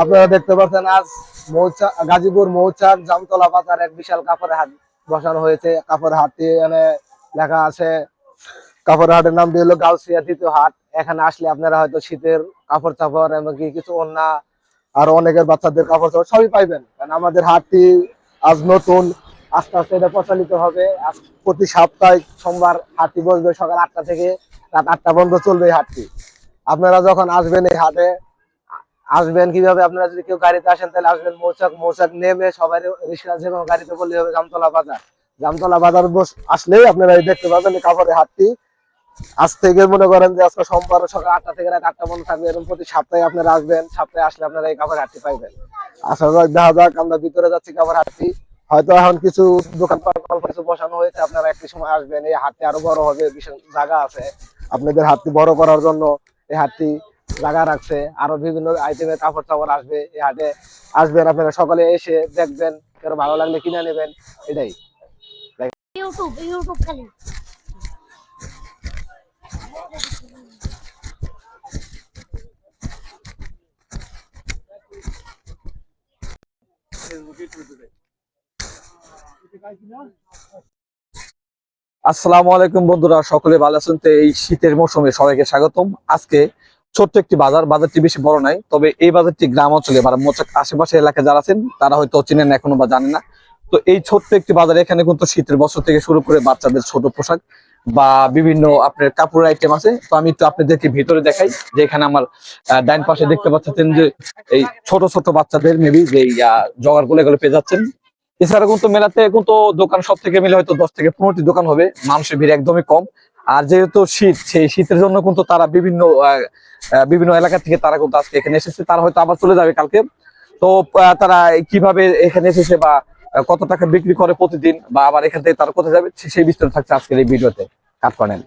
আপনারা দেখতে পাচ্ছেন আজ মৌচা গাজীপুর মৌচাক জামতলা বাজার এক বিশাল কাপড়ের হাট বসানো হয়েছে। কাপড়ের হাটটি এখানে লেখা আছে। কাপড়ের হাটের নাম দিয়ে হলো গাউসিয়া দ্বিতীয় হাট। এখানে আসলে আপনারা হয়তো শীতের কাপড় চাপড় এমনকি কিছু অন্যা আর অনেকের বাচ্চাদের কাপড় চাপড় সবই পাইবেন। কারণ আমাদের হাটটি আজ নতুন। আস্তে আস্তে এটা প্রচলিত হবে। আজ প্রতি সপ্তাহে সোমবার হাটটি বসবে সকাল আটটা থেকে রাত আটটা পর্যন্ত চলবে এই হাটটি। আপনারা যখন আসবেন এই হাটে আসবেন কীভাবে? আপনারা যদি কেউ গাড়িতে আসেন, তাহলে আসবেন মৌচাক মৌচাক নেমে সবাই রিক্সা যে গাড়িতে বললে হবে জামতলা বাজার। জামতলা বাজার বস আসলেই আপনারা দেখতে পাবেন কাপড়ের হাটটি। আজ থেকে মনে করেন যে আজকে সোমবার সকাল আটটা থেকে রাত আটটা পর্যন্ত থাকবে, এরকম প্রতি সপ্তাহে আপনারা আসবেন, সপ্তাহে আসলে আপনারা এই কাপড় হাটটি পাইবেন। আসা যাক দেখা যাক, আমরা ভিতরে যাচ্ছি কাপড় হাটটি। হয়তো এখন কিছু দোকানপাট কিছু বসানো হয়েছে, আপনারা একটি সময় আসবেন। এই হাটটি আরও বড় হবে, বিশাল জায়গা আছে। আপনাদের হাটটি বড় করার জন্য এই হাটটি জায়গা রাখছে। আরও বিভিন্ন আইটেমের কাপড় চাপড় আসবে এই হাটে আসবেন আপনারা সকালে এসে দেখবেন কারও ভালো লাগলে কিনে নেবেন এটাই। ইউটিউব ইউটিউব খালি আসসালামু আলাইকুম বন্ধুরা সকলে ভালো আছেন? তো এই শীতের মৌসুমে সবাইকে স্বাগতম। আজকে ছোট্ট একটি বাজার, বাজারটি বেশি বড় নাই, তবে এই বাজারটি গ্রাম অঞ্চলে আশেপাশে এলাকায় যারা আছেন, তারা হয়তো চিনেন এখনও বা জানেন না। তো এই ছোট্ট একটি বাজার এখানে কিন্তু শীতের বস্ত্র থেকে শুরু করে বাচ্চাদের ছোট পোশাক বা বিভিন্ন আপনার কাপড়ের আইটেম আছে। তো আমি একটু আপনাদেরকে ভিতরে দেখাই যে এখানে আমার ডাইন পাশে দেখতে পাচ্ছেন যে এই ছোট ছোট বাচ্চাদের মেবি যে জগারগুলো এগুলো পেয়ে যাচ্ছেন। এছাড়া কিন্তু মেলাতে কিন্তু দোকান সব থেকে মিলে হয়তো দশ থেকে পনেরোটি দোকান হবে, মানুষের ভিড় একদমই কম। আর যেহেতু শীত, সেই শীতের জন্য কিন্তু তারা বিভিন্ন বিভিন্ন এলাকা থেকে তারা কিন্তু আজকে এখানে এসেছে। তারা হয়তো আবার চলে যাবে কালকে। তো তারা কীভাবে এখানে এসেছে বা কত টাকা বিক্রি করে প্রতিদিন বা আবার এখান থেকে তারা কোথায় যাবে সেই বিস্তারিত থাকছে আজকের এই ভিডিওতে। কাট করেন।